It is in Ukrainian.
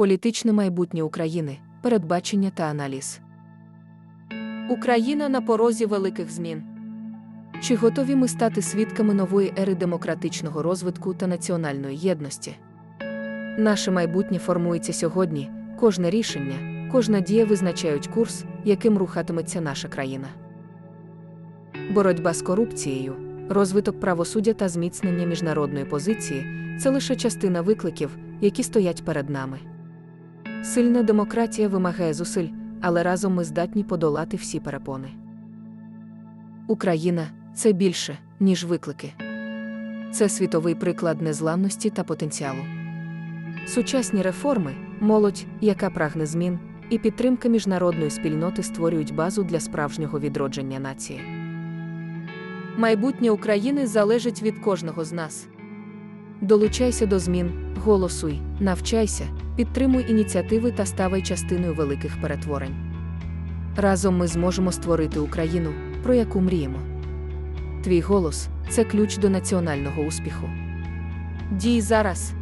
Політичне майбутнє України, передбачення та аналіз. Україна на порозі великих змін. Чи готові ми стати свідками нової ери демократичного розвитку та національної єдності? Наше майбутнє формується сьогодні, кожне рішення, кожна дія визначають курс, яким рухатиметься наша країна. Боротьба з корупцією, розвиток правосуддя та зміцнення міжнародної позиції це лише частина викликів, які стоять перед нами. Сильна демократія вимагає зусиль, але разом ми здатні подолати всі перепони. Україна це більше, ніж виклики. Це світовий приклад незламності та потенціалу. Сучасні реформи, молодь, яка прагне змін, і підтримка міжнародної спільноти створюють базу для справжнього відродження нації. Майбутнє України залежить від кожного з нас. Долучайся до змін, голосуй, навчайся, підтримуй ініціативи та ставай частиною великих перетворень. Разом ми зможемо створити Україну, про яку мріємо. Твій голос це ключ до національного успіху. Дій зараз.